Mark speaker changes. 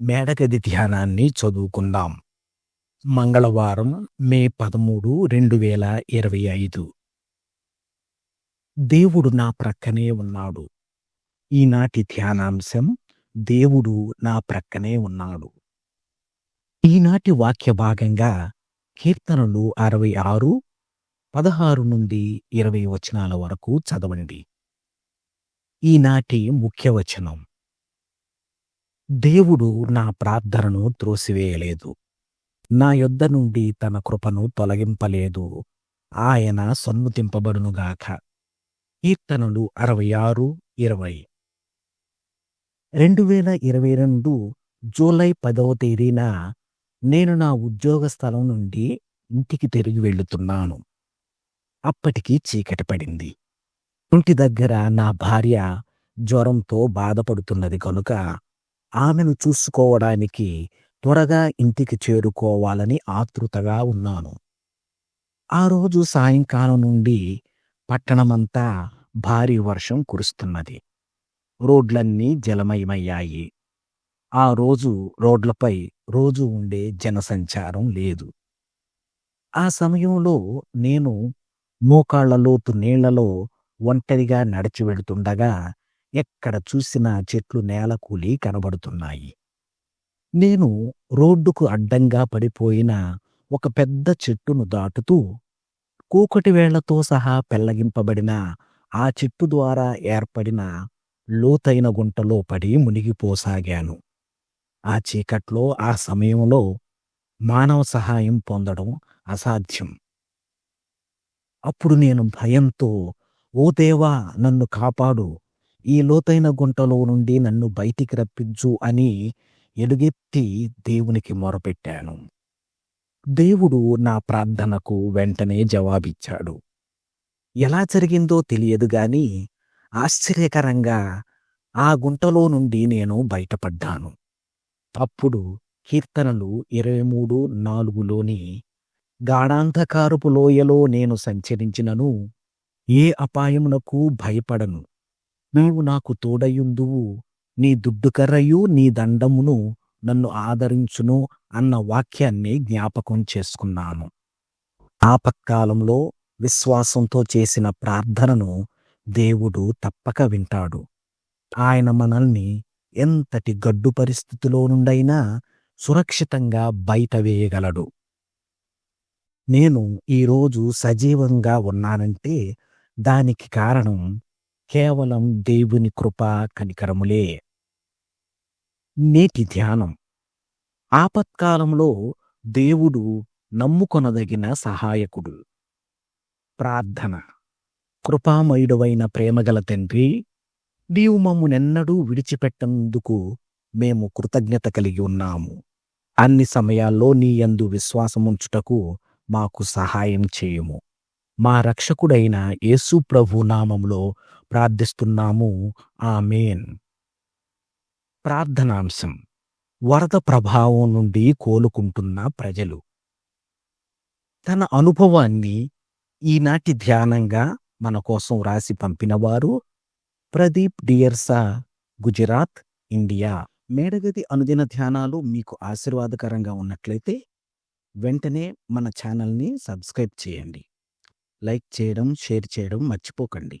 Speaker 1: మేడగది ధ్యానాన్ని చదువుకుందాం. మంగళవారం మే పదమూడు రెండు వేల ఇరవై ఐదు. దేవుడు నా ప్రక్కనే ఉన్నాడు. ఈనాటి ధ్యానాంశం దేవుడు నా ప్రక్కనే ఉన్నాడు. ఈనాటి వాక్య భాగంగా కీర్తనలు అరవై ఆరు పదహారు నుండి ఇరవై వచనాల వరకు చదవండి. ఈనాటి ముఖ్య వచనం దేవుడు నా ప్రార్థనను త్రోసివేయలేదు. నా యొద్ద నుండి తన కృపను తొలగింపలేదు. ఆయన సన్నుతింపబడునుగాక. కీర్తనలు అరవై ఆరు ఇరవై. రెండు వేల ఇరవై రెండు జూలై పదవ తేదీన నేను నా ఉద్యోగ స్థలం నుండి ఇంటికి తిరిగి వెళ్తున్నాను అప్పటికి చీకటి పడింది. ఇంటి దగ్గర నా భార్య జ్వరంతో బాధపడుతున్నది కనుక ఆమెను చూసుకోవడానికి త్వరగా ఇంటికి చేరుకోవాలని ఆతృతగా ఉన్నాను. ఆ రోజు సాయంకాలం నుండి పట్టణమంతా భారీ వర్షం కురుస్తున్నది. రోడ్లన్నీ జలమయమయ్యాయి. ఆ రోజు రోడ్లపై రోజు ఉండే జనసంచారం లేదు. ఆ సమయంలో నేను మోకాళ్ళ లోతు నీళ్ళలో ఒంటరిగా నడిచి వెళుతుండగా ఎక్కడ చూసినా చెట్లు నేలకూలి కనబడుతున్నాయి. నేను రోడ్డుకు అడ్డంగా పడిపోయిన ఒక పెద్ద చెట్టును దాటుతూ కూకటి వేళ్ళతో సహా పెళ్ళగింపబడిన ఆ చెట్టు ద్వారా ఏర్పడిన లోతైన గుంటలో పడి మునిగిపోసాగాను. ఆ చీకట్లో ఆ సమయంలో మానవ సహాయం పొందడం అసాధ్యం. అప్పుడు నేను భయంతో ఓ దేవా నన్ను కాపాడు. ఈ లోతైన గుంటలో నుండి నన్ను బయటికి రప్పించు అని ఎలుగెత్తి దేవునికి మొరపెట్టాను. దేవుడు నా ప్రార్థనకు వెంటనే జవాబిచ్చాడు. ఎలా జరిగిందో తెలియదు గాని ఆశ్చర్యకరంగా ఆ గుంటలో నుండి నేను బయటపడ్డాను. అప్పుడు కీర్తనలు ఇరవై మూడు నాలుగులోని గాఢాంధకారపు లోయలో నేను సంచరించినను ఏ అపాయమునకు భయపడను. నీవు నాకు తోడయుందువు నీ దుడ్డుకర్రయు నీ దండమును నన్ను ఆదరించును అన్న వాక్యాన్ని జ్ఞాపకం చేసుకున్నాను. ఆపత్కాలంలో విశ్వాసంతో చేసిన ప్రార్థనను దేవుడు తప్పక వింటాడు. ఆయన మనల్ని ఎంతటి గడ్డు పరిస్థితిలో నుండైనా సురక్షితంగా బయట వేయగలడు. నేను ఈరోజు సజీవంగా ఉన్నానంటే దానికి కారణం కేవలం దేవుని కృప కనికరములే. నేటి ధ్యానం. ఆపత్కాలంలో దేవుడు నమ్ముకొనదగిన సహాయకుడు. ప్రార్థన. కృపామయుడవైన ప్రేమగల తండ్రి నీవు మమ్మునెన్నడూ విడిచిపెట్టనందుకు మేము కృతజ్ఞత కలిగి ఉన్నాము. అన్ని సమయాల్లో నీ యందు విశ్వాసముంచుటకు మాకు సహాయం చేయుము. మా రక్షకుడైన యేసు ప్రభు నామంలో ప్రార్థిస్తున్నాము. ఆమెన్. ప్రార్థనాంశం. వరద ప్రభావం నుండి కోలుకుంటున్న ప్రజలు. తన అనుభవాన్ని ఈనాటి ధ్యానంగా మన కోసం రాసి పంపినవారు ప్రదీప్ డియర్సా గుజరాత్ ఇండియా. మేడగది అనుదిన ధ్యానాలు మీకు ఆశీర్వాదకరంగా ఉన్నట్లయితే వెంటనే మన ఛానల్ని సబ్స్క్రైబ్ చేయండి. లైక్ చేయడం షేర్ చేయడం మర్చిపోకండి.